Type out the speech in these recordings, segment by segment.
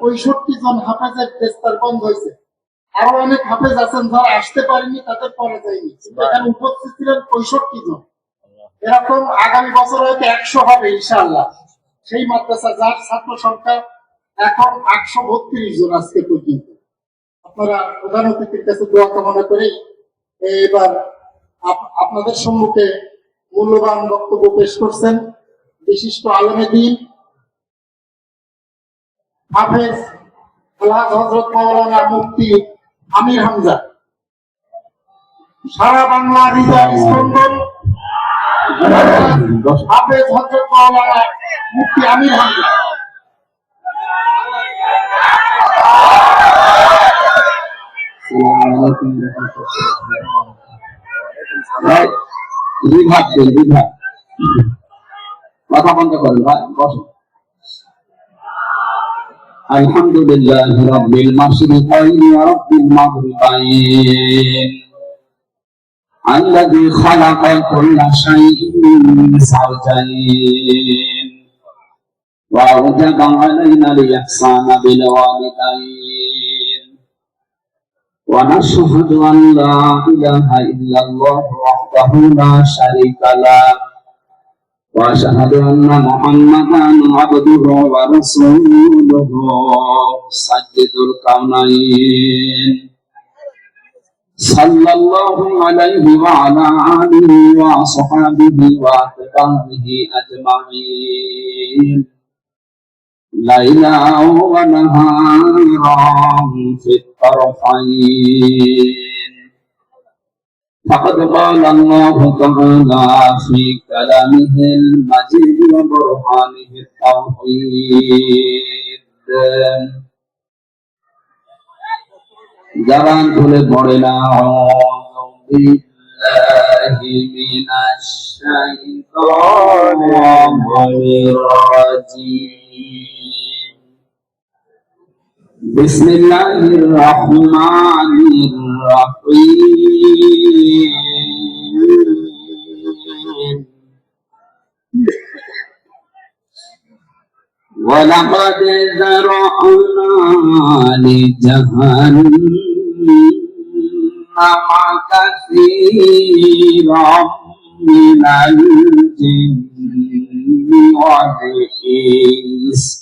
পঁয়ষট্টি জন হাফেজের গ্রেস্তার বন্ধ হয়েছে। আরও অনেক হাফেজ আছেন যারা আসতে পারেনি তাদের পরে যায়নি। কিন্তু এখানে উপস্থিত ছিলেন পঁয়ষট্টি জন। এরকম আগামী বছর হয়তো একশো হবে ইনশাআল্লাহ। সেই মাদ্রাসা যার ছাত্র সংখ্যা এখন আটশো বত্রিশ জন আজকে পর্যন্ত। আপনারা প্রধান অতিথির কাছে দোয়া কামনা করে এবার আপ- আপনাদের সম্মুখে মূল্যবান বক্তব্য পেশ করছেন। বিশিষ্ট আলমে দিন হাফেজ হজরত মাওলানা মুফতি আমির হামজা। সারা বাংলা হৃদয় স্পন্দন। হাফেজ হজরত মাওলানা মুফতি আমির হামজা। কথা বন্ধ করেন ভাই বসেন الحمد لله رب المشرقين ورب المغربين الذي خلق كل شيء زوجين وأوجب علينا الإحسان بالوالدين ونشهد أن لا إله إلا الله وحده لا شريك له وأشهد أن محمدا عبده ورسوله سجد الكونين صلى الله عليه وعلى آله وصحبه وأتباعه أجمعين ليلا ونهارا في الطرفين فقد قال الله تعالى في كلامه المجيد وبرهانه التوحيد জবান খুলে পড়ে না بالله من الشيطان الرجيم بسم الله الرحمن الرحيم. ولقد ذرأنا لجهنم كثيرا من الجن والإنس.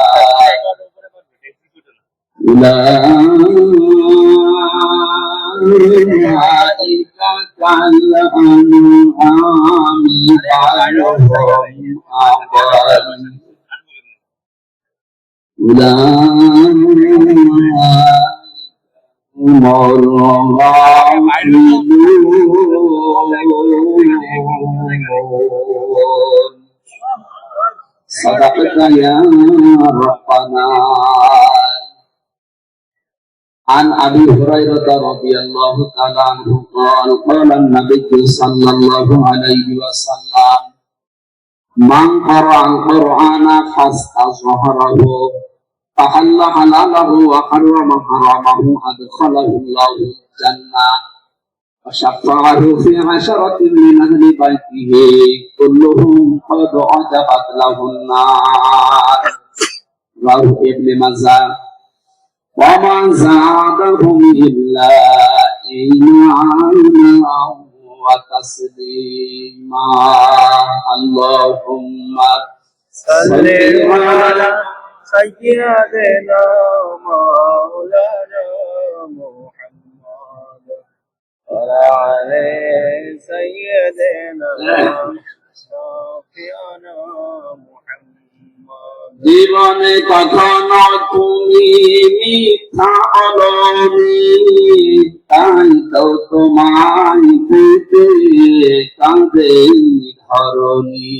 أولئك كالأنعام بل هم أضل أولئك هم الغافلون صدقت يا ربنا عن ابي هريره رضي الله تعالى عنه قال قال النبي صلى الله عليه وسلم من قرأ القرآن فاستصهره فحل حلاله وحرم حرامه أدخله الله الجنة وشفعه في عشرة من أهل بيته كلهم قد عجبت له النار رواه ابن مزار وما زادهم إلا إيمانا وتسليما. اللهم صل على سيدنا مولانا محمد وعلى آل سيدنا شفيعنا محمد. জীবনে কখনো তুমি মিথ্যা বলনি, তাই তো তোমায় পেতে কাঁদে ধরণী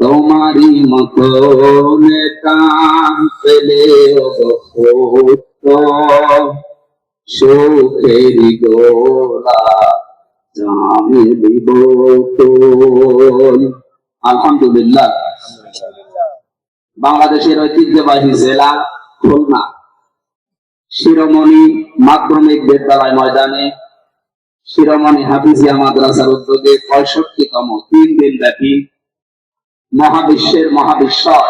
তোমারই মতো নেতা পেলে সুখেরি দোলা জামে দিব তোল। আলহামদুলিল্লাহ বাংলাদেশের ঐতিহ্যবাহী জেলা খুলনা। শিরোমণি মাধ্যমিক বিদ্যালয় ময়দানে শিরোমণি হাফিজিয়া মাদ্রাসার উদ্যোগে পঁয়ষট্টিতম তিন দিন ব্যাপী মহাবিশ্বের মহাবিশ্বর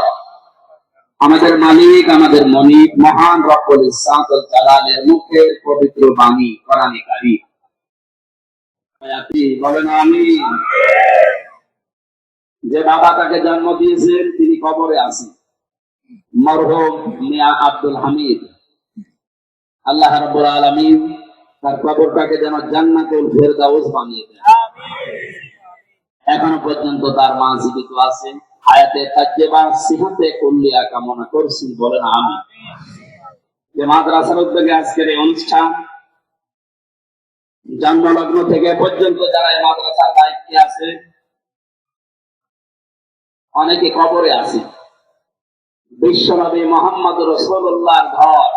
আমাদের মালিক, আমাদের মনিক মহান রব্বুল ইসলামুল জালালের মুখের পবিত্র বাণী, কোরআনে আয়াতি বলেন আমি যে বাবা তাকে জন্ম দিয়েছেন, তিনি কবরে আছেন। মরহুম মিয়া আব্দুল হামিদ। আল্লাহ রাব্বুল আলামিন তার কবরটাকে যেন জান্নাতুল ফেরদাউস বানিয়ে দেন। এখনও পর্যন্ত তার মা জীবিত আছে হায়াতে তাজ্জেবা, সিহাতে কুল্লিয়া কামনা করছি বলেন আমি। যে মাদ্রাসার উদ্যোগে আজকের এই অনুষ্ঠান জন্মলগ্ন থেকে পর্যন্ত যারা এই মাদ্রাসার দায়িত্বে আছে অনেকে কবরে আছে। বিশ্বনবী মোহাম্মদ রসুল্লাহর ঘর,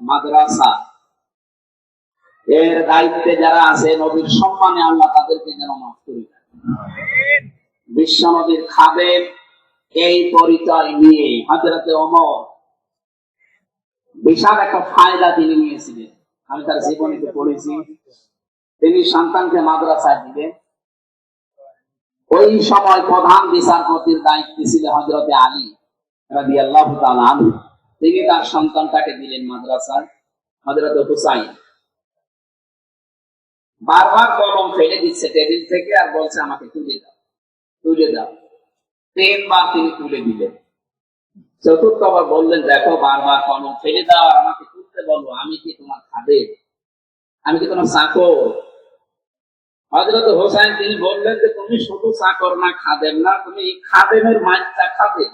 মাদ্রাসা। এর দায়িত্বে যারা আছে, নবীর সম্মানে আল্লাহ তাদেরকে যেন মাফ করে বিশ্বনবীর খাদেম এই পরিচয় নিয়ে হাজরাতে অমর বিশাল একটা ফায়দা তিনি নিয়েছিলেন। আমি তার জীবনীতে পড়েছি। তিনি সন্তানকে মাদ্রাসায় দিলেন। ওই সময় প্রধান বিচারপতির দায়িত্বে ছিল হজরতে আলী রাজি আল্লাহ তিনি তার সন্তানটাকে দিলেন মাদ্রাসায় হজরত হুসাইন। বারবার কলম ফেলে দিচ্ছে টেবিল থেকে আর বলছে, আমাকে তুলে দাও তুলে দাও। তিনবার তিনি তুলে দিলেন। চতুর্থবার বললেন, দেখো, বারবার কলম ফেলে দাও আর আমাকে তুলতে বলো, আমি কি তোমার খাবে আমি কি তোমার চাকর? হজরত হোসাইন তিনি বললেন যে তুমি শুধু চাকর না খাদেম না তুমি খাদেমের মাছটা খাদেম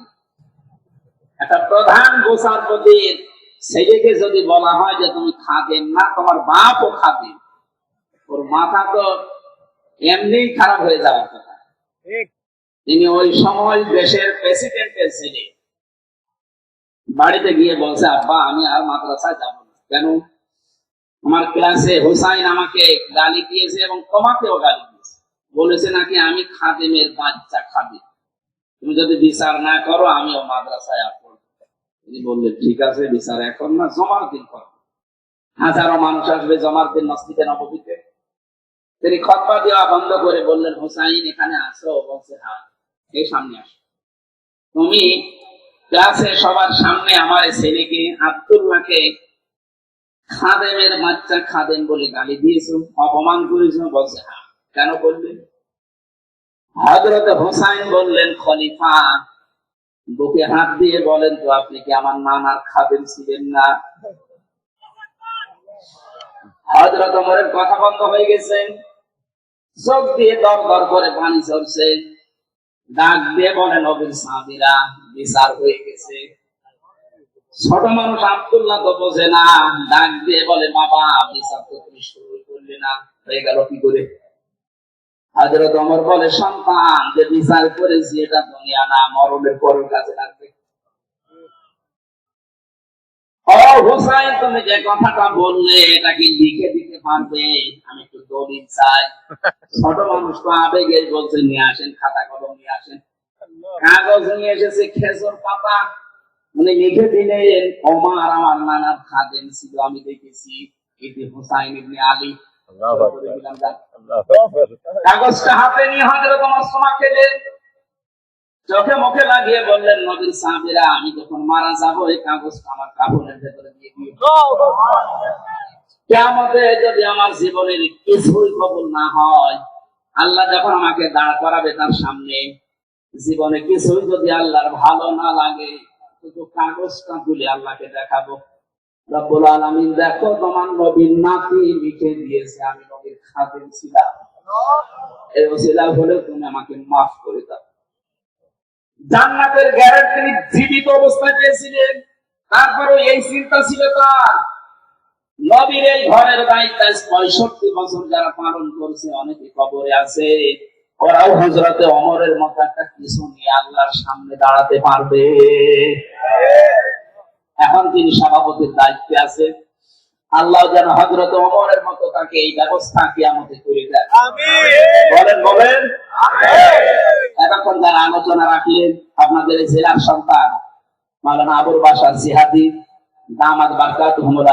একটা প্রধান গোসারপতির ছেলেকে যদি বলা হয় যে তুমি খাদেম না তোমার বাপও খাদেম। ওর মাথা তো এমনি খারাপ হয়ে যাওয়ার কথা। তিনি ওই সময় দেশের প্রেসিডেন্টের ছেলে বাড়িতে গিয়ে বলছে আব্বা আমি আর মাদ্রাসায় যাব না। কেন? আমার ক্লাসে হুসাইন আমাকে গালি দিয়েছে এবং তোমাকেও গালি দিয়েছে। বলেছে নাকি আমি খাদেমের বাচ্চা খাবে। তুমি যদি বিচার না করো, আমিও মাদ্রাসায় পড়ব তিনি বললেন, ঠিক আছে, বিচার এখন না, জমার দিন করো। হাজারো মানুষ আসবে জমার দিন মসজিদে নবমীতে তিনি খতবা দেওয়া বন্ধ করে বললেন, হুসাইন, এখানে আসো। বলছে হ্যাঁ এই সামনে আসো। তুমি ক্লাসে সবার সামনে আমার ছেলেকে আব্দুল্লাহকে খাদেমের বাচ্চা খাদেম বলে গালি দিয়েছ, অপমান করেছ, বলছে হ্যাঁ কেন বললেন হজরত হোসাইন বললেন, খলিফা, বুকে হাত দিয়ে বলেন তো, আপনি কি আমার নানার খাদেম ছিলেন না? হজরত ওমরের কথা বন্ধ হয়ে গেছে। চোখ দিয়ে দর দর করে পানি চলছে ডাক দিয়ে বলে নবীর সাহাবিরা, বিচার হয়ে গেছে। ছোট মানুষ আব্দুল্লাহ তো বোঝে না, ডাক দিয়ে বলে, বাবা বিচার শুরু করলে না, হয়ে গেল কি করে? হাজরত অমর বলে, সন্তান, যে বিচার করেছি এটা দুনিয়া না, মরণের পরের কাছে লাগবে। আসেন, খাতা কলম নিয়ে আসেন। কাগজ নিয়ে এসেছে, খেজুর পাতা। উনি লিখে দিলেন ওমার আমার নানার খাদেম ছিল আমি দেখেছি এটি হুসাইন ইবনে আলী। কাগজটা হাতে নিয়ে হজরত আমার সোমা খেলেন চোখে মুখে লাগিয়ে বললেন নবীর সাহাবীরা আমি যখন মারা যাব এই কাগজটা আমার কাপড়ের ভেতরে দিয়ে দিও। কেমতে যদি আমার জীবনের কিছুই কবুল না হয় আল্লাহ যখন আমাকে দাঁড় করাবে তার সামনে জীবনে কিছুই যদি আল্লাহর ভালো না লাগে কাগজটা তুলে আল্লাহকে দেখাবো। রব্বুল দেখো তোমার নবীর নাতি লিখে দিয়েছে, আমি নবীর ছিলাম। এই হলে তুমি আমাকে মাফ করে দাও। জান্নাতের গ্যারান্টি জীবিত অবস্থায় পেয়েছিলেন তারপরে এই চিন্তা ছিল তার নবীর এই ঘরের দায়িত্ব পঁয়ষট্টি বছর যারা পালন করছে, অনেকে কবরে আছে। ওরাও হজরতে অমরের মতো একটা কিছু নিয়ে আল্লাহর সামনে দাঁড়াতে পারবে। এখন তিনি সভাপতির দায়িত্বে আছে। আল্লাহ যেন হজরত অমরের মতো তাকে এই ব্যবস্থা কিয়ামতে করে দেন। বলেন বলেন। এতক্ষণ যারা আলোচনা রাখলেন আপনাদের জেলার সন্তান মালানা আবুর বাসার সিহাদি দামাদ বারকাত